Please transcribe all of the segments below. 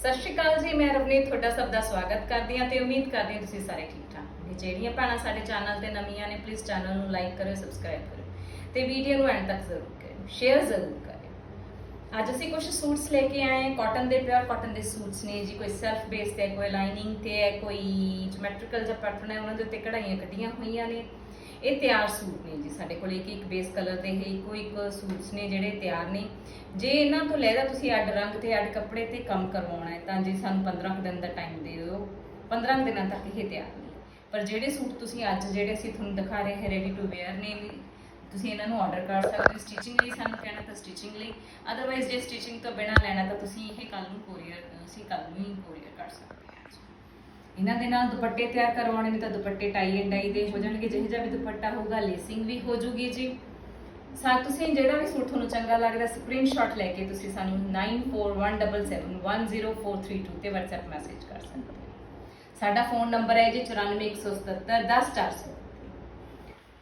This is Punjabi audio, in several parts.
ਸਤਿ ਸ਼੍ਰੀ ਅਕਾਲ ਜੀ ਮੈਂ ਰਵਨੀਤ ਤੁਹਾਡਾ ਸਭ ਦਾ ਸਵਾਗਤ ਕਰਦੀ ਹਾਂ ਤੇ ਉਮੀਦ ਕਰਦੀ ਹਾਂ ਤੁਸੀਂ ਸਾਰੇ ਠੀਕ ਠਾਕ ਤੇ ਜਿਹੜੀਆਂ ਭੈਣਾਂ ਸਾਡੇ ਚੈਨਲ ਤੇ ਨਵੀਆਂ ਨੇ ਪਲੀਜ਼ ਚੈਨਲ ਨੂੰ ਲਾਈਕ ਕਰਿਓ ਸਬਸਕ੍ਰਾਈਬ ਕਰਿਓ ਤੇ ਵੀਡੀਓ ਨੂੰ ਐਂਡ ਤੱਕ ਜ਼ਰੂਰ ਕਰਿਓ ਸ਼ੇਅਰ ਜ਼ਰੂਰ ਕਰਿਓ। ਅੱਜ ਅਸੀਂ ਕੁਝ ਸੂਟਸ ਲੈ ਕੇ ਆਏ ਹਾਂ ਕਾਟਨ ਦੇ ਪਿਓਰ ਕਾਟਨ ਦੇ ਸੂਟਸ ਨੇ ਜੀ ਕੋਈ ਸੈਲਫ ਬੇਸ ਤੇ ਹੈ, ਕੋਈ ਲਾਈਨਿੰਗ ਤੇ ਹੈ ਕੋਈ ਜਿਓਮੈਟ੍ਰੀਕਲ ਜਿਹਾ ਪੈਟਰਨ ਹੈ ਉਹਨਾਂ ਦੇ ਉੱਤੇ ਕਢਾਈਆਂ ਕੱਢੀਆਂ ਹੋਈਆਂ ਨੇ। ਇਹ ਤਿਆਰ ਸੂਟ ਨੇ ਜੀ। ਸਾਡੇ ਕੋਲ ਇੱਕ ਇੱਕ ਬੇਸ ਕਲਰ ਦੇ ਹੀ ਇੱਕੋ ਇੱਕ ਸੂਟਸ ਨੇ ਜਿਹੜੇ ਤਿਆਰ ਨੇ। ਜੇ ਇਹਨਾਂ ਤੋਂ ਲੈਦਾ ਤੁਸੀਂ ਅੱਡ ਰੰਗ ਤੇ ਅੱਡ ਕੱਪੜੇ ਤੇ ਕੰਮ ਕਰਵਾਉਣਾ ਹੈ, ਤਾਂ ਜੀ ਸਾਨੂੰ 15 ਕੁ ਦਿਨ ਦਾ ਟਾਈਮ ਦੇ ਦਿਓ। 15 ਕੁ ਦਿਨਾਂ ਤੱਕ ਇਹ ਤਿਆਰ ਨੇ। ਪਰ ਜਿਹੜੇ ਸੂਟ ਤੁਸੀਂ ਅੱਜ ਜਿਹੜੇ ਅਸੀਂ ਤੁਹਾਨੂੰ ਦਿਖਾ ਰਹੇ ਹਾਂ ਰੈਡੀ ਟੂ ਵੇਅਰ ਨੇ ਤੁਸੀਂ ਇਹਨਾਂ ਨੂੰ ਆਰਡਰ ਕਰ ਸਕਦੇ ਹੋ। ਸਟਿਚਿੰਗ ਲਈ ਸਾਨੂੰ ਕਹਿਣਾ ਤਾਂ ਸਟਿਚਿੰਗ ਲਈ। ਅਦਰਵਾਈਜ਼ ਜੇ ਸਟਿਚਿੰਗ ਤੋਂ ਬਿਨਾ ਲੈਣਾ ਤਾਂ ਤੁਸੀਂ ਇਹ ਕੱਲ ਨੂੰ ਕੋਰੀਅਰ ਅਸੀਂ ਕੱਲ ਨੂੰ ਹੀ ਕੋਰੀਅਰ ਕਰ ਸਕਦੇ ਹਾਂ। ਇਹਨਾਂ ਦੇ ਨਾਲ ਦੁਪੱਟੇ ਤਿਆਰ ਕਰਵਾਉਣੇ ਨੇ ਤਾਂ ਦੁਪੱਟੇ ਟਾਈ ਐਂਡ ਡਾਈ ਦੇ ਹੋ ਜਾਣਗੇ, ਜਿਹੇ ਜਿਹਾ ਵੀ ਦੁਪੱਟਾ ਹੋਊਗਾ ਲੇਸਿੰਗ ਵੀ ਹੋ ਜੂਗੀ ਜੀ। ਸਾ ਤੁਸੀਂ ਜਿਹੜਾ ਵੀ ਸੂਟ ਤੁਹਾਨੂੰ ਚੰਗਾ ਲੱਗਦਾ ਸਕਰੀਨਸ਼ਾਟ ਲੈ ਕੇ ਤੁਸੀਂ ਸਾਨੂੰ 9417710432 ਤੇ WhatsApp ਮੈਸੇਜ ਕਰ ਸਕਦੇ ਹੋ। ਸਾਡਾ ਫੋਨ ਨੰਬਰ ਹੈ ਜੀ 94177 10400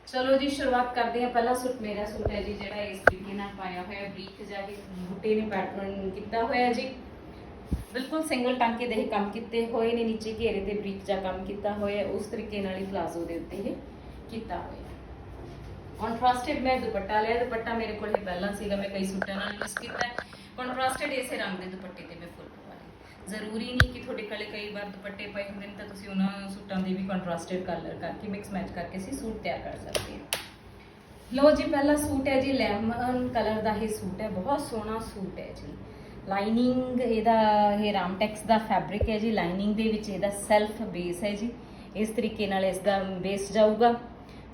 ਚਲੋ ਜੀ, ਸ਼ੁਰੂਆਤ ਕਰਦੇ ਹਾਂ। ਪਹਿਲਾ ਸੂਟ ਮੇਰਾ ਸੂਟ ਹੈ ਜੀ, ਜਿਹੜਾ ਇਸ ਤਰੀਕੇ ਨਾਲ ਪਾਇਆ ਹੋਇਆ, ਬਰੀਕ ਜਾ ਕੇ ਬੂਟੇ ਨੇ ਪੈਟਰਨ ਕੀਤਾ ਹੋਇਆ ਜੀ। ਬਿਲਕੁਲ ਸਿੰਗਲ ਟਾਂਕੇ ਦੇ ਹੀ ਕੰਮ ਕੀਤੇ ਹੋਏ ਨੇ, ਨੀਚੇ ਘੇਰੇ ਤੇ ਬਰੀਕ ਜਾ ਕੰਮ ਕੀਤਾ ਹੋਇਆ, ਉਸ ਤਰੀਕੇ ਨਾਲ ਹੀ ਪਲਾਜ਼ੋ ਦੇ ਉੱਤੇ ਇਹ ਕੀਤਾ ਹੋਇਆ। ਕੰਟਰਾਸਟਡ ਮੈਂ ਦੁਪੱਟਾ ਲਿਆ, ਦੁਪੱਟਾ ਮੇਰੇ ਕੋਲ ਹੀ ਪਹਿਲਾਂ ਸੀਗਾ, ਮੈਂ ਕਈ ਸੂਟਾਂ ਨਾਲ ਯੂਜ਼ ਕੀਤਾ। ਕੰਟਰਾਸਟਡ ਇਸੇ ਰੰਗ ਦੇ ਦੁਪੱਟੇ ਤੇ ਮੈਂ ਫੁੱਲ ਪਵਾ ਲਈ ਜ਼ਰੂਰੀ ਨਹੀਂ ਕਿ ਤੁਹਾਡੇ ਕੋਲੇ ਕਈ ਵਾਰ ਦੁਪੱਟੇ ਪਏ ਹੁੰਦੇ ਨੇ, ਤਾਂ ਤੁਸੀਂ ਉਹਨਾਂ ਸੂਟਾਂ ਦੇ ਵੀ ਕੰਟਰਾਸਟਡ ਕਲਰ ਕਰਕੇ ਮਿਕਸ ਮੈਚ ਕਰਕੇ ਅਸੀਂ ਸੂਟ ਤਿਆਰ ਕਰ ਸਕਦੇ ਹਾਂ। ਲੋ ਜੀ, ਪਹਿਲਾ ਸੂਟ ਹੈ ਜੀ, ਲੈਮਨ ਕਲਰ ਦਾ ਇਹ ਸੂਟ ਹੈ, ਬਹੁਤ ਸੋਹਣਾ ਸੂਟ ਹੈ ਜੀ। ਲਾਈਨਿੰਗ ਇਹਦਾ ਇਹ ਰਾਮਟੈਕਸ ਦਾ ਫੈਬਰਿਕ ਹੈ ਜੀ। ਲਾਈਨਿੰਗ ਦੇ ਵਿੱਚ ਇਹਦਾ ਸੈਲਫ ਬੇਸ ਹੈ ਜੀ। ਇਸ ਤਰੀਕੇ ਨਾਲ ਇਸ ਦਾ ਬੇਸ ਜਾਊਗਾ।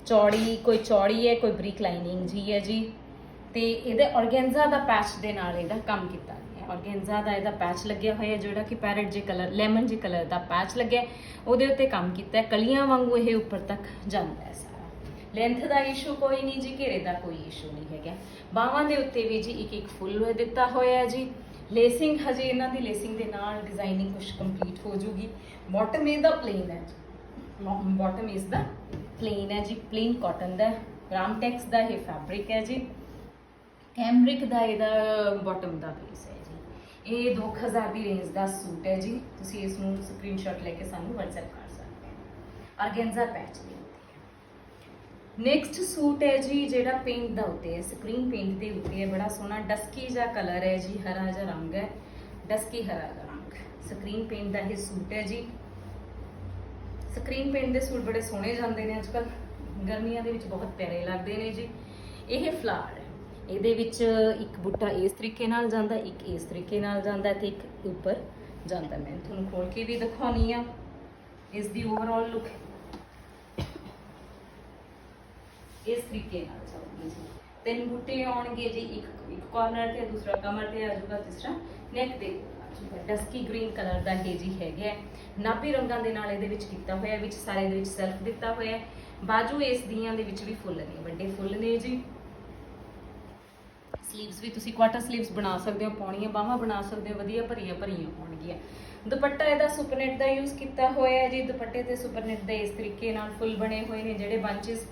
ਚੌੜੀ, ਕੋਈ ਚੌੜੀ ਹੈ, ਕੋਈ ਬਰੀਕ ਲਾਈਨਿੰਗ ਜੀ ਹੈ ਜੀ। ਤੇ ਇਹਦੇ ਔਰਗੈਂਜ਼ਾ ਦਾ ਪੈਚ ਦੇ ਨਾਲ ਇਹਦਾ ਕੰਮ ਕੀਤਾ ਗਿਆ। ਔਰਗੈਂਜ਼ਾ ਦਾ ਇਹਦਾ ਪੈਚ ਲੱਗਿਆ ਹੋਇਆ, ਜਿਹੜਾ ਕਿ ਪੈਰਟ ਜੇ ਕਲਰ ਲੈਮਨ ਜੇ ਕਲਰ ਦਾ ਪੈਚ ਲੱਗਿਆ। ਉਹਦੇ ਉੱਤੇ ਕੰਮ ਕੀਤਾ ਹੈ। ਕਲੀਆਂ ਵਾਂਗੂ ਇਹ ਉੱਪਰ ਤੱਕ ਜਾਂਦਾ ਹੈ ਸਾਰਾ। ਲੈਂਥ ਦਾ ਇਸ਼ੂ ਕੋਈ ਨਹੀਂ ਜੀ, ਘੇਰੇ ਦਾ ਕੋਈ ਇਸ਼ੂ ਨਹੀਂ ਹੈਗਾ। ਬਾਹਾਂ ਦੇ ਉੱਤੇ ਵੀ ਜੀ ਇੱਕ ਇੱਕ ਫੁੱਲ ਦਿੱਤਾ ਹੋਇਆ ਹੈ ਜੀ। ਲੇਸਿੰਗ ਹਜੇ ਇਹਨਾਂ ਦੀ ਲੇਸਿੰਗ ਦੇ ਨਾਲ ਡਿਜ਼ਾਈਨਿੰਗ ਕੁਝ ਕੰਪਲੀਟ ਹੋ ਜੂਗੀ ਬਾਟਮ ਇਹਦਾ ਪਲੇਨ ਹੈ ਜੀ। ਬਾਟਮ ਇਸ ਦਾ ਪਲੇਨ ਹੈ ਜੀ। ਪਲੇਨ ਕਾਟਨ ਦਾ ਰਾਮਟੈਕਸ ਦਾ, ਇਹ ਫੈਬਰਿਕ ਹੈ ਜੀ। ਕੈਮਰਿਕ ਦਾ, ਇਹਦਾ ਬਾਟਮ ਦਾ ਪੀਸ ਹੈ ਜੀ। ਇਹ 2000 ਦੀ ਰੇਂਜ ਦਾ ਸੂਟ ਹੈ ਜੀ। ਤੁਸੀਂ ਇਸ ਨੂੰ ਸਕਰੀਨਸ਼ਾਟ ਲੈ ਕੇ ਸਾਨੂੰ WhatsApp ਕਰ ਸਕਦੇ ਹੋ। ਆਰਗੈਂਜ਼ਾ ਪੈਚ ਦੇ ਨੈਕਸਟ ਸੂਟ ਹੈ ਜੀ ਜਿਹੜਾ ਪੇਂਟ ਦਾ ਉੱਤੇ ਹੈ ਸਕਰੀਨ ਪੇਂਟ ਦੇ ਉੱਤੇ ਹੈ, ਬੜਾ ਸੋਹਣਾ ਡਸਕੀ ਜਿਹਾ ਕਲਰ ਹੈ ਜੀ, ਹਰਾ ਜਿਹਾ ਰੰਗ ਹੈ ਡਸਕੀ ਹਰਾ ਦਾ ਰੰਗ। ਸਕਰੀਨ ਪੇਂਟ ਦਾ ਇਹ ਸੂਟ ਹੈ ਜੀ। ਸਕਰੀਨ ਪੇਂਟ ਦੇ ਸੂਟ ਬੜੇ ਸੋਹਣੇ ਜਾਂਦੇ ਨੇ ਅੱਜ ਅੱਜਕੱਲ ਗਰਮੀਆਂ ਦੇ ਵਿੱਚ ਬਹੁਤ ਪਿਆਰੇ ਲੱਗਦੇ ਨੇ ਜੀ। ਇਹ ਫਲਾਰ ਹੈ। ਇਹਦੇ ਵਿੱਚ ਇੱਕ ਬੁੱਟਾ ਇਸ ਤਰੀਕੇ ਨਾਲ ਜਾਂਦਾ, ਇੱਕ ਇਸ ਤਰੀਕੇ ਨਾਲ ਜਾਂਦਾ ਤੇ ਇੱਕ ਉੱਪਰ ਜਾਂਦਾ। ਮੈਂ ਤੁਹਾਨੂੰ ਖੋਲ ਕੇ ਵੀ ਦਿਖਾਉਣੀ ਆ। ਇਸ ਦੀ ਓਵਰਆਲ ਲੁੱਕ ਇਸ ਤਰੀਕੇ ਨਾਲ ਜਾਊਗੀ ਜੀ ਤਿੰਨ ਬੂਟੇ ਆਉਣਗੇ ਜੀ, ਇੱਕ ਇੱਕ ਕਾਰਨਰ ਤੇ, ਦੂਸਰਾ ਕਮਰ ਤੇ ਆ ਤੀਸਰਾ ਨੈਕ ਤੇ। ਡਸਕੀ ਗ੍ਰੀਨ ਕਲਰ ਦਾ ਇਹ ਜੀ ਹੈਗਾ ਨਾਭੀ ਰੰਗਾਂ ਦੇ ਨਾਲ ਇਹਦੇ ਵਿੱਚ ਕੀਤਾ ਹੋਇਆ ਵਿੱਚ ਸਾਰੇ ਦੇ ਵਿੱਚ ਸੈਲਫ ਦਿੱਤਾ ਹੋਇਆ ਬਾਜੂ ਇਸ ਦੀਆਂ ਦੇ ਵਿੱਚ ਵੀ ਫੁੱਲ ਨੇ, ਵੱਡੇ ਫੁੱਲ ਨੇ ਜੀ। ਸਲੀਵਸ ਵੀ ਤੁਸੀਂ ਕੁਆਟਰ ਸਲੀਵਸ ਬਣਾ ਸਕਦੇ ਹੋ, ਪੌਣੀਆਂ ਬਾਹਾਂ ਬਣਾ ਸਕਦੇ ਹੋ, ਵਧੀਆ ਭਰੀਆਂ ਭਰੀਆਂ ਹੋਣਗੀਆਂ। ਦੁਪੱਟਾ ਇਹਦਾ ਸੁਪਰਨੈਟ ਦਾ ਯੂਜ਼ ਕੀਤਾ ਹੋਇਆ ਹੈ ਜੀ। ਦੁਪੱਟੇ ਤੇ ਸੁਪਰਨੈਟ ਦੇ ਇਸ ਤਰੀਕੇ ਨਾਲ ਫੁੱਲ ਬਣੇ ਹੋਏ ਨੇ, ਜਿਹੜੇ ਬੰਚਸ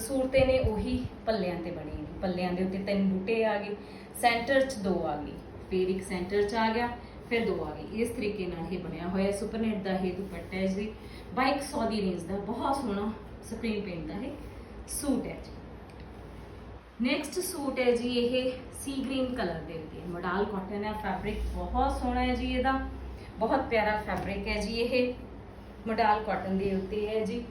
ਸੂਰਤੇ ਨੇ ਉਹੀ ਪੱਲਿਆਂ ਤੇ ਬਣੇ ਨੇ। ਪੱਲਿਆਂ ਦੇ ਉੱਤੇ ਤਿੰਨ ਬੂਟੇ ਆ ਗਏ, ਸੈਂਟਰ 'ਚ ਦੋ ਆ ਗਏ, ਫਿਰ ਇੱਕ ਸੈਂਟਰ 'ਚ ਆ ਗਿਆ, ਫਿਰ ਦੋ ਆ ਗਏ। ਇਸ ਤਰੀਕੇ ਨਾਲ ਇਹ ਬਣਿਆ ਹੋਇਆ ਸੁਪਰਨੈਟ ਦਾ ਇਹ ਦੁਪੱਟਾ ਹੈ ਜੀ 2200 ਦੀ ਰੇਂਜ ਦਾ, ਬਹੁਤ ਸੋਹਣਾ ਸਕਰੀਨ ਪੇਂਟ ਦਾ ਇਹ ਸੂਟ ਹੈ ਜੀ। ਨੈਕਸਟ ਸੂਟ ਹੈ ਜੀ ਇਹ ਸੀ ਗ੍ਰੀਨ ਕਲਰ ਦੇ ਉੱਤੇ। ਮੋਡਲ ਕਾਟਨ ਹੈ ਫੈਬਰਿਕ ਬਹੁਤ ਸੋਹਣਾ ਹੈ ਜੀ ਇਹਦਾ। ਬਹੁਤ ਪਿਆਰਾ ਫੈਬਰਿਕ ਹੈ ਜੀ ਇਹ। ਮੋਡਲ ਕਾਟਨ ਦੇ ਉੱਤੇ ਹੈ ਜੀ।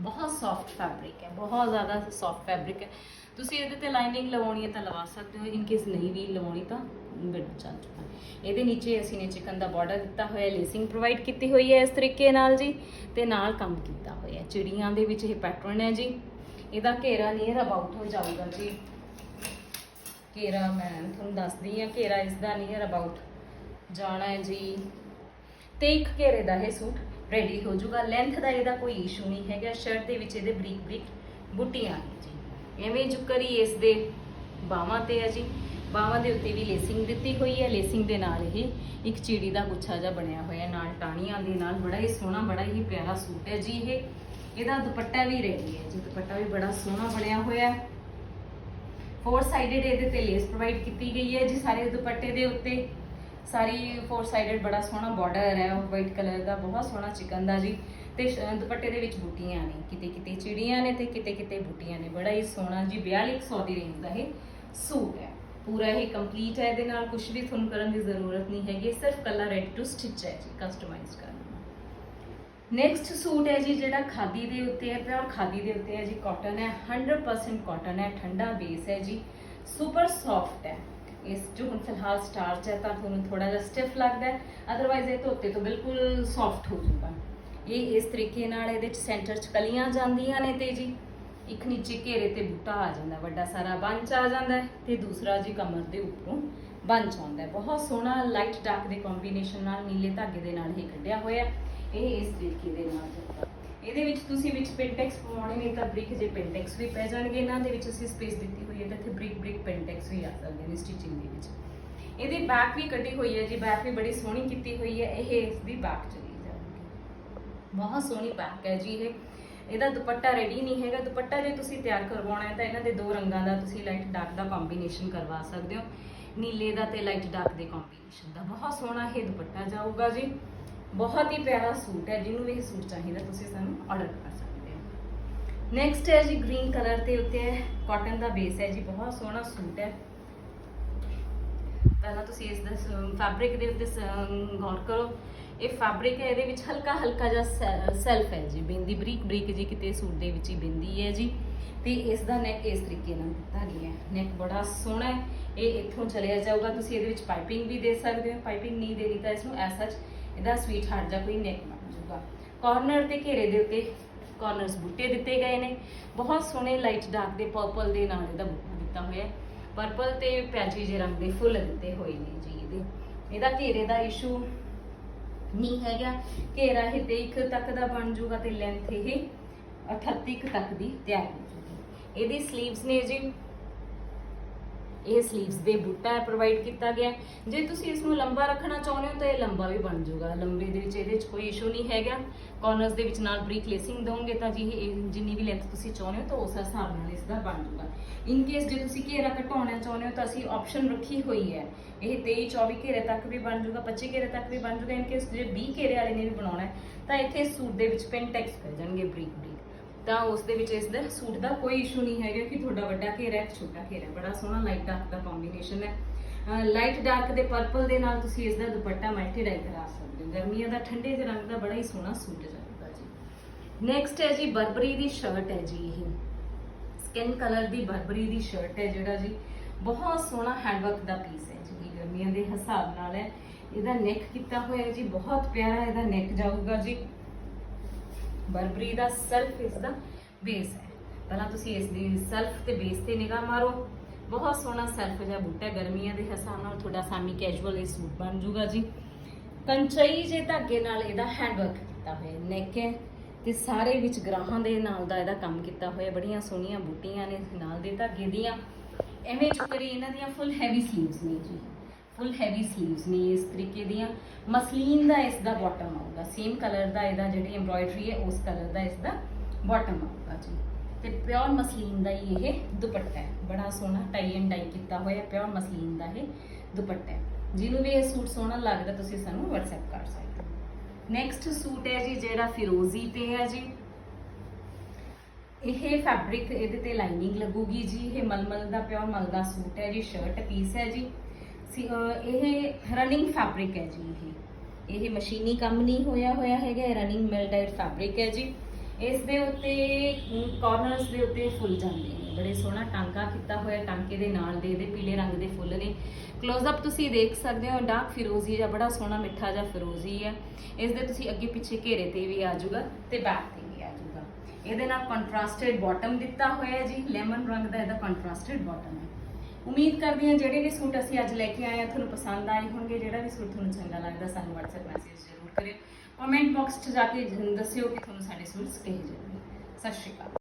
ਬਹੁਤ ਸੌਫਟ ਫੈਬਰਿਕ ਹੈ, ਬਹੁਤ ਜ਼ਿਆਦਾ ਸੌਫਟ ਫੈਬਰਿਕ ਹੈ। ਤੁਸੀਂ ਇਹਦੇ ਤੇ ਲਾਈਨਿੰਗ ਲਵਾਉਣੀ ਹੈ ਤਾਂ ਲਵਾ ਸਕਦੇ ਹੋ ਇਨ ਕੇਸ ਨਹੀਂ ਵੀ ਲਵਾਉਣੀ ਤਾਂ ਬਿਲਕੁਲ ਚੱਲ ਚੁੱਕਾ ਇਹਦੇ ਨੀਚੇ ਅਸੀਂ ਨੇ ਚਿਕਨ ਦਾ ਬਾਰਡਰ ਦਿੱਤਾ ਹੋਇਆ ਲੇਸਿੰਗ ਪ੍ਰੋਵਾਈਡ ਕੀਤੀ ਹੋਈ ਹੈ ਇਸ ਤਰੀਕੇ ਨਾਲ ਜੀ, ਤੇ ਨਾਲ ਕੰਮ ਕੀਤਾ ਹੋਇਆ ਚਿੜੀਆਂ ਦੇ ਵਿੱਚ ਇਹ ਪੈਟਰਨ ਹੈ ਜੀ। ਇਹਦਾ ਘੇਰਾ ਨੀਅਰ ਅਬਾਊਟ ਹੋ ਜਾਊਗਾ ਜੀ। ਘੇਰਾ ਮੈਂ ਤੁਹਾਨੂੰ ਦੱਸਦੀ ਹਾਂ, ਘੇਰਾ ਇਸ ਦਾ ਨੀਅਰ ਅਬਾਊਟ ਜਾਣਾ ਹੈ ਜੀ। ਤੇ ਇੱਕ ਘੇਰੇ ਦਾ ਇਹ ਸੂਟ ਰੈਡੀ ਹੋ ਜਾਊਗਾ ਲੈਂਥ ਦਾ ਇਹਦਾ ਕੋਈ ਇਸ਼ੂ ਨਹੀਂ ਹੈਗਾ। ਸ਼ਰਟ ਦੇ ਵਿੱਚ ਇਹਦੇ ਬਰੀਕ ਬਰੀਕ ਬੁੱਟੀਆਂ ਨੇ ਜੀ। ਐਵੇਂ ਜੁਕਰੀ ਇਸ ਦੇ ਬਾਹਾਂ ਤੇ ਹੈ ਜੀ। ਬਾਹਾਂ ਦੇ ਉੱਤੇ ਵੀ ਲੇਸਿੰਗ ਦਿੱਤੀ ਹੋਈ ਹੈ। ਲੇਸਿੰਗ ਦੇ ਨਾਲ ਇਹ ਇੱਕ ਚਿੜੀ ਦਾ ਗੁੱਛਾ ਜਿਹਾ ਬਣਿਆ ਹੋਇਆ ਨਾਲ ਟਾਣੀਆਂ ਦੇ ਨਾਲ ਬੜਾ ਹੀ ਸੋਹਣਾ, ਬੜਾ ਹੀ ਪਿਆਰਾ ਸੂਟ ਹੈ ਜੀ ਇਹ। ਇਹਦਾ ਦੁਪੱਟਾ ਵੀ ਰੈਡੀ ਹੈ ਜੀ। ਦੁਪੱਟਾ ਵੀ ਬੜਾ ਸੋਹਣਾ ਬਣਿਆ ਹੋਇਆ ਹੈ। ਫੋਰ ਸਾਈਡਡ ਇਹਦੇ ਤੇ ਲੇਸ ਪ੍ਰੋਵਾਈਡ ਕੀਤੀ ਗਈ ਹੈ ਜੀ ਸਾਰੇ ਦੁਪੱਟੇ ਦੇ ਉੱਤੇ। ਸਾਰੀ ਫੋਰ ਸਾਈਡਡ ਬੜਾ ਸੋਹਣਾ ਬਾਰਡਰ ਹੈ ਵਾਈਟ ਕਲਰ ਦਾ, ਬਹੁਤ ਸੋਹਣਾ ਚਿਕਨ ਦਾ ਜੀ। ਤੇ ਦੁਪੱਟੇ ਦੇ ਵਿੱਚ ਬੂਟੀਆਂ ਨੇ, ਕਿਤੇ ਕਿਤੇ ਚਿੜੀਆਂ ਨੇ ਤੇ ਕਿਤੇ ਕਿਤੇ ਬੂਟੀਆਂ ਨੇ। ਬੜਾ ਹੀ ਸੋਹਣਾ ਜੀ 4200 ਦੀ ਰੇਂਜ ਦਾ ਇਹ ਸੂਟ ਹੈ। ਪੂਰਾ ਇਹ ਕੰਪਲੀਟ ਹੈ, ਇਹਦੇ ਨਾਲ ਕੁਝ ਵੀ ਤੁਹਾਨੂੰ ਕਰਨ ਦੀ ਜ਼ਰੂਰਤ ਨਹੀਂ ਹੈਗੀ ਸਿਰਫ ਕੱਲਾ ਰੈਡੀ ਟੂ ਸਟਿਚ ਹੈ ਜੀ ਕਸਟਮਾਈਜ਼ ਕਰਨਾ ਨੈਕਸਟ ਸੂਟ ਹੈ ਜੀ, ਜਿਹੜਾ ਖਾਦੀ ਦੇ ਉੱਤੇ ਹੈ, ਪਿਓਰ ਖਾਦੀ ਦੇ ਉੱਤੇ ਹੈ ਜੀ ਕਾਟਨ ਹੈ 100% ਕਾਟਨ ਹੈ, ਠੰਡਾ ਬੇਸ ਹੈ ਜੀ ਸੁਪਰ ਸੌਫਟ ਹੈ। ਇਸ ਜੋ ਹੁਣ ਫਿਲਹਾਲ ਸਟਾਰਚ ਹੈ ਤਾਂ ਤੁਹਾਨੂੰ ਥੋੜਾ ਜਿਹਾ ਸਟਿਫ ਲੱਗਦਾ ਹੈ। ਅਦਰਵਾਈਜ਼ ਇਹ ਧੋਤੇ ਤੋਂ ਬਿਲਕੁਲ ਸੌਫਟ ਹੋ ਜੂਗਾ ਇਹ ਇਸ ਤਰੀਕੇ ਨਾਲ ਇਹਦੇ ਚ ਸੈਂਟਰ ਚ ਕਲੀਆਂ ਜਾਂਦੀਆਂ ਨੇ ਤੇ ਜੀ, ਇੱਕ ਨੀਚੇ ਘੇਰੇ ਤੇ ਬੂਟਾ ਆ ਜਾਂਦਾ, ਵੱਡਾ ਸਾਰਾ ਬੰਚ ਆ ਜਾਂਦਾ ਹੈ ਤੇ ਦੂਸਰਾ ਜੀ ਕਮਰ ਦੇ ਉੱਪਰੋਂ ਬੰਚ ਆਉਂਦਾ ਬਹੁਤ ਸੋਹਣਾ ਲਾਈਟ ਡਾਰਕ ਦੇ ਕੰਬੀਨੇਸ਼ਨ ਨਾਲ ਨੀਲੇ ਧਾਗੇ ਦੇ ਨਾਲ ਇਹ ਕੱਢਿਆ ਹੋਇਆ ਇਹ ਇਸ ਤਰੀਕੇ ਦੇ ਨਾਲ ਜਾਂਦਾ ਇਹਦੇ ਵਿੱਚ ਤੁਸੀਂ ਵਿੱਚ ਪਿੰਟੈਕਸ ਪਵਾਉਣੇ ਨੇ ਤਾਂ ਬ੍ਰਿਕ ਜੇ ਪਿੰਟੈਕਸ ਵੀ ਪੈ ਜਾਣਗੇ, ਇਹਨਾਂ ਦੇ ਵਿੱਚ ਅਸੀਂ ਸਪੇਸ ਦਿੱਤੀ ਹੋਈ ਹੈ ਤਾਂ ਇੱਥੇ ਬ੍ਰਿਕ ਬ੍ਰਿਕ ਪਿੰਟੈਕਸ ਵੀ ਆ ਸਕਦੇ ਨੇ ਸਟਿਚਿੰਗ ਦੇ ਵਿੱਚ। ਇਹਦੀ ਬੈਕ ਵੀ ਕੱਢੀ ਹੋਈ ਹੈ ਜੀ ਬੈਕ ਵੀ ਬੜੀ ਸੋਹਣੀ ਕੀਤੀ ਹੋਈ ਹੈ, ਇਹ ਇਸ ਦੀ ਬੈਕ ਚਲੀ ਜਾਊਗੀ ਬਹੁਤ ਸੋਹਣੀ ਬੈਕ ਹੈ ਜੀ ਇਹ। ਇਹਦਾ ਦੁਪੱਟਾ ਰੈਡੀ ਨਹੀਂ ਹੈਗਾ, ਦੁਪੱਟਾ ਜੇ ਤੁਸੀਂ ਤਿਆਰ ਕਰਵਾਉਣਾ ਹੈ ਤਾਂ ਇਹਨਾਂ ਦੇ ਦੋ ਰੰਗਾਂ ਦਾ ਤੁਸੀਂ ਲਾਈਟ ਡਾਰਕ ਦਾ ਕੰਬੀਨੇਸ਼ਨ ਕਰਵਾ ਸਕਦੇ ਹੋ। ਨੀਲੇ ਦਾ ਤੇ ਲਾਈਟ ਡਾਰਕ ਦੇ ਕੰਬੀਨੇਸ਼ਨ ਦਾ। ਬਹੁਤ ਸੋਹਣਾ ਇਹ ਦੁਪੱਟਾ ਜਾਊਗਾ ਜੀ। ਬਹੁਤ ਹੀ ਪਿਆਰਾ ਸੂਟ ਹੈ, ਜਿਹਨੂੰ ਵੀ ਇਹ ਸੂਟ ਚਾਹੀਦਾ, ਤੁਸੀਂ ਸਾਨੂੰ ਆਰਡਰ ਕਰ ਸਕਦੇ ਹੋ। ਨੈਕਸਟ ਹੈ ਜੀ ਗ੍ਰੀਨ ਕਲਰ ਤੇ ਉੱਤੇ ਹੈ ਕਾਟਨ ਦਾ ਬੇਸ ਹੈ ਜੀ, ਬਹੁਤ ਸੋਹਣਾ ਸੂਟ ਹੈ। ਪਹਿਲਾਂ ਤੁਸੀਂ ਇਸ ਦਾ ਫੈਬਰਿਕ ਦੇ ਉੱਤੇ ਸ- ਗੌਰ ਕਰੋ। ਇਹ ਫੈਬਰਿਕ ਹੈ, ਇਹਦੇ ਵਿੱਚ ਹਲਕਾ ਹਲਕਾ ਜਿਹਾ ਸੈਲਫ ਹੈ ਜੀ, ਬਿੰਦੀ ਬਰੀਕ ਬਰੀਕ ਜੀ ਕਿਤੇ ਸੂਟ ਦੇ ਵਿੱਚ ਹੀ ਬਿੰਦੀ ਹੈ ਜੀ। ਤੇ ਇਸ ਦਾ ਨੈਕ ਇਸ ਤਰੀਕੇ ਨਾਲ ਦਿੱਤਾ ਗਿਆ ਹੈ। ਨੈਕ ਬੜਾ ਸੋਹਣਾ ਹੈ, ਇਹ ਇੱਥੋਂ ਚਲਿਆ ਜਾਊਗਾ, ਤੁਸੀਂ ਇਹਦੇ ਵਿੱਚ ਪਾਈਪਿੰਗ ਵੀ ਦੇ ਸਕਦੇ ਹੋ। ਪਾਈਪਿੰਗ ਨਹੀਂ ਦੇਣੀ ਤਾਂ ਇਸ ਨੂੰ ਐਸਾ ਇਹਦਾ ਸਵੀਟ ਹਾਰਟ ਜਾਂ ਕੋਈ ਨੈਕ ਬਣ ਜਾਊਗਾ। ਕਾਰਨਰ ਤੇ ਘੇਰੇ ਦੇ ਉੱਤੇ ਕਾਰਨਰਸ ਬੂਟੇ ਦਿੱਤੇ ਗਏ ਨੇ। ਬਹੁਤ ਸੋਹਣੇ ਲਾਈਟ ਡਾਰਕ ਦੇ ਪਰਪਲ ਦੇ ਨਾਲ ਇਹਦਾ ਬੂਟਾ ਦਿੱਤਾ ਹੋਇਆ ਹੈ। ਪਰਪਲ ਤੇ ਪਿਆਜੀ ਜਿਹੇ ਰੰਗ ਦੇ ਫੁੱਲ ਦਿੱਤੇ ਹੋਏ ਨੇ ਜੀ ਇਹਦੇ। ਇਹਦਾ ਘੇਰੇ ਦਾ ਇਸ਼ੂ ਨਹੀਂ ਹੈਗਾ। ਘੇਰਾ ਇਹ 23 ਤੱਕ ਦਾ ਬਣ ਜਾਊਗਾ ਤੇ ਲੈਂਥ ਇਹ 38 ਕੁ ਤੱਕ ਦੀ ਤਿਆਰ ਹੋ ਜੂਗੀ ਇਹਦੀ 슬ੀਵਸ ਨੇ ਜੀ ਇਹ 슬ੀਵਸ ਦੇ ਬੂਟਾ ਪ੍ਰੋਵਾਈਡ ਕੀਤਾ ਗਿਆ ਜੇ ਤੁਸੀਂ ਇਸ ਨੂੰ ਲੰਬਾ ਰੱਖਣਾ ਚਾਹੁੰਦੇ ਹੋ ਤਾਂ ਇਹ ਲੰਬਾ ਵੀ ਬਣ ਜਾਊਗਾ। ਲੰਬੇ ਦੇ ਵਿੱਚ ਇਹਦੇ ਵਿੱਚ ਕੋਈ ਇਸ਼ੂ ਨਹੀਂ ਹੈਗਾ। ਕਾਰਨਰਸ ਦੇ ਵਿੱਚ ਨਾਲ ਬਰੀਕ ਲੇਸਿੰਗ ਦੋਗੇ ਤਾਂ ਜੀ ਇਹ ਜਿੰਨੀ ਵੀ ਲੈਂਥ ਤੁਸੀਂ ਚਾਹੁੰਦੇ ਹੋ ਤਾਂ ਉਸ ਹਿਸਾਬ ਨਾਲ ਇਸ ਦਾ ਬਣ ਜਾਊਗਾ। ਇਨ ਕੇਸ ਜੇ ਤੁਸੀਂ ਘੇਰਾ ਘਟਾਉਣਾ ਚਾਹੁੰਦੇ ਹੋ ਤਾਂ ਅਸੀਂ ਆਪਸ਼ਨ ਰੱਖੀ ਹੋਈ ਹੈ। ਇਹ 23 24 ਘੇਰੇ ਤੱਕ ਵੀ ਬਣ ਜਾਊਗਾ 25 ਘੇਰੇ ਤੱਕ ਵੀ ਬਣ ਜਾਊਗਾ। ਇਨ ਕੇਸ ਜੇ 20 ਘੇਰੇ ਵਾਲੇ ਨੇ ਵੀ ਬਣਾਉਣਾ ਤਾਂ ਇੱਥੇ ਸੂਟ ਦੇ ਵਿੱਚ ਪਿਨ ਟੈਕਸ ਕਰ ਜਾਣਗੇ ਬਰੀਕ ਬਰੀਕ ਤਾਂ ਉਸ ਦੇ ਵਿੱਚ ਇਸ ਦਾ ਸੂਟ ਦਾ ਕੋਈ ਇਸ਼ੂ ਨਹੀਂ ਹੈਗਾ ਕਿ ਤੁਹਾਡਾ ਵੱਡਾ ਘੇਰਾ ਹੈ ਛੋਟਾ ਘੇਰਾ ਬੜਾ ਸੋਹਣਾ ਲਾਈਟ ਡਾਰਕ ਦਾ ਕੰਬੀਨੇਸ਼ਨ ਹੈ। ਲਾਈਟ ਡਾਰਕ ਦੇ ਪਰਪਲ ਦੇ ਨਾਲ ਤੁਸੀਂ ਇਸ ਦਾ ਦੁਪੱਟਾ ਮਲਟੀ ਡਾਈ ਕਰਾ ਸਕਦੇ ਹੋ। ਗਰਮੀਆਂ ਦਾ, ਠੰਡੇ ਦੇ ਰੰਗ ਦਾ ਬੜਾ ਹੀ ਸੋਹਣਾ ਸੂਟ ਜਾਊਗਾ ਜੀ। ਨੈਕਸਟ ਹੈ ਜੀ, ਬਰਬਰੀ ਦੀ ਸ਼ਰਟ ਹੈ ਜੀ ਇਹ। ਸਕਿਨ ਕਲਰ ਦੀ ਬਰਬਰੀ ਦੀ ਸ਼ਰਟ ਹੈ ਜਿਹੜਾ ਜੀ। ਬਹੁਤ ਸੋਹਣਾ ਹੈਂਡਵਰਕ ਦਾ ਪੀਸ ਹੈ ਜੀ। ਇਹ ਗਰਮੀਆਂ ਦੇ ਹਿਸਾਬ ਨਾਲ ਹੈ। ਇਹਦਾ ਨੈਕ ਕੀਤਾ ਹੋਇਆ ਜੀ। ਬਹੁਤ ਪਿਆਰਾ ਇਹਦਾ ਨੈਕ ਜਾਊਗਾ ਜੀ। ਬਰਬਰੀ ਦਾ ਸੈਲਫ ਇਸ ਦਾ ਬੇਸ ਹੈ। ਪਹਿਲਾਂ ਤੁਸੀਂ ਇਸ ਦੀ ਸੈਲਫ ਤੇ ਬੇਸ ਤੇ ਨਿਗਾਹ ਮਾਰੋ। ਬਹੁਤ ਸੋਹਣਾ ਸੈਲਫ ਜਿਹਾ ਬੂਟਾ ਗਰਮੀਆਂ ਦੇ ਹਿਸਾਬ ਨਾਲ ਤੁਹਾਡਾ ਸਾਮੀ ਕੈਜੂਅਲ ਇਹ ਸੂਟ ਬਣ ਜੂਗਾ ਜੀ। ਕੰਚਈ ਜੇ ਧਾਗੇ ਨਾਲ ਇਹਦਾ ਹੈਂਡਵਰਕ ਕੀਤਾ ਹੋਇਆ ਨੈਕ ਹੈ ਤੇ ਸਾਰੇ ਵਿੱਚ ਗਰਾਹਾਂ ਦੇ ਨਾਲ ਦਾ ਇਹਦਾ ਕੰਮ ਕੀਤਾ ਹੋਇਆ ਬੜੀਆਂ ਸੋਹਣੀਆਂ ਬੂਟੀਆਂ ਨੇ ਨਾਲ ਦੇ ਧਾਗੇ ਦੀਆਂ। ਐਵੇਂ ਚੁੱਕਰੀ ਇਹਨਾਂ ਦੀਆਂ ਫੁੱਲ ਹੈਵੀ ਸਲੀਵਸ ਨੇ ਜੀ। ਫੁੱਲ ਹੈਵੀ 슬ੀਵਸ ਨੇ ਇਸ ਤਰੀਕੇ ਦੀਆਂ। ਮਸਲੀਨ ਦਾ ਇਸ ਦਾ ਬਾਟਮ ਆਊਗਾ। ਸੇਮ ਕਲਰ ਦਾ ਇਹਦਾ ਜਿਹੜੀ ਐਮਬ੍ਰੋਇਡਰੀ ਹੈ, ਉਸ ਕਲਰ ਦਾ ਇਸ ਦਾ ਬਾਟਮ ਆਊਗਾ ਜੀ। ਤੇ ਪਿਓਰ ਮਸਲੀਨ ਦਾ ਹੀ ਇਹ ਦੁਪੱਟਾ ਹੈ। ਬੜਾ ਸੋਹਣਾ ਟਾਈ ਐਂਡ ਡਾਈ ਕੀਤਾ ਹੋਇਆ ਪਿਓਰ ਮਸਲੀਨ ਦਾ ਇਹ ਦੁਪੱਟਾ ਹੈ। ਜਿਹਨੂੰ ਵੀ ਇਹ ਸੂਟ ਸੋਹਣਾ ਲੱਗਦਾ, ਤੁਸੀਂ ਸਾਨੂੰ WhatsApp ਕਰ ਸਕਦੇ ਹੋ। ਨੈਕਸਟ ਸੂਟ ਹੈ ਜੀ, ਜਿਹੜਾ ਫਿਰੋਜ਼ੀ ਤੇ ਹੈ ਜੀ। ਇਹ ਫੈਬਰਿਕ ਇਹਦੇ ਤੇ ਲਾਈਨਿੰਗ ਲੱਗੂਗੀ ਜੀ। ਇਹ ਮਲਮਲ ਦਾ ਪਿਓਰ ਮਲ ਦਾ ਸੂਟ ਹੈ ਜੀ ਸ਼ਰਟ ਪੀਸ ਹੈ ਜੀ। ਇਹ ਰਨਿੰਗ ਫੈਬਰਿਕ ਹੈ ਜੀ ਇਹ। ਇਹ ਮਸ਼ੀਨੀ ਕੰਮ ਨਹੀਂ ਹੋਇਆ ਹੋਇਆ ਹੈਗਾ, ਇਹ ਰਨਿੰਗ ਮਿਲ ਡਾਈਟ ਫੈਬਰਿਕ ਹੈ ਜੀ। ਇਸ ਦੇ ਉੱਤੇ ਕਾਰਨਰਸ ਦੇ ਉੱਤੇ ਫੁੱਲ ਜਾਂਦੇ ਨੇ। ਬੜੇ ਸੋਹਣਾ ਟਾਂਕਾ ਕੀਤਾ ਹੋਇਆ, ਟਾਂਕੇ ਦੇ ਨਾਲ ਦੇ, ਇਹਦੇ ਪੀਲੇ ਰੰਗ ਦੇ ਫੁੱਲ ਨੇ। ক্লোਜ਼ ਅਪ ਤੁਸੀਂ ਦੇਖ ਸਕਦੇ ਹੋ ਡਾਰਕ ਫਿਰੋਜ਼ੀ ਜਾਂ ਬੜਾ ਸੋਹਣਾ ਮਿੱਠਾ ਜਿਹਾ ਫਿਰੋਜ਼ੀ ਹੈ। ਇਸ ਦੇ ਤੁਸੀਂ ਅੱਗੇ ਪਿੱਛੇ ਘੇਰੇ ਤੇ ਵੀ ਆ ਜਾਊਗਾ ਤੇ ਬੈਕ ਤੇ ਵੀ ਆ ਜਾਊਗਾ। ਇਹਦੇ ਨਾਲ ਕੰਟਰਾਸਟਡ ਬਾਟਮ ਦਿੱਤਾ ਹੋਇਆ ਜੀ। ਲੈਮਨ ਰੰਗ ਦਾ ਇਹਦਾ ਕੰਟਰਾਸਟਡ ਬਾਟਮ ਹੈ। ਉਮੀਦ ਕਰਦੀ ਹਾਂ ਜਿਹੜੇ ਵੀ ਸੂਟ ਅਸੀਂ ਅੱਜ ਲੈ ਕੇ ਆਏ ਆ, ਤੁਹਾਨੂੰ ਪਸੰਦ ਆਏ ਹੋਣਗੇ। ਜਿਹੜਾ ਵੀ ਸੂਟ ਤੁਹਾਨੂੰ ਚੰਗਾ ਲੱਗਦਾ, ਸਾਨੂੰ WhatsApp ਮੈਸੇਜ ਜ਼ਰੂਰ ਕਰਿਓ। ਕਮੈਂਟ ਬਾਕਸ 'ਚ ਜਾ ਕੇ ਦੱਸਿਓ ਕਿ ਤੁਹਾਨੂੰ ਸਾਡੇ ਸੂਟਸ ਕਿਹੋ ਜਿਹੇ ਲੱਗੇ ਸਤਿ ਸ਼੍ਰੀ ਅਕਾਲ।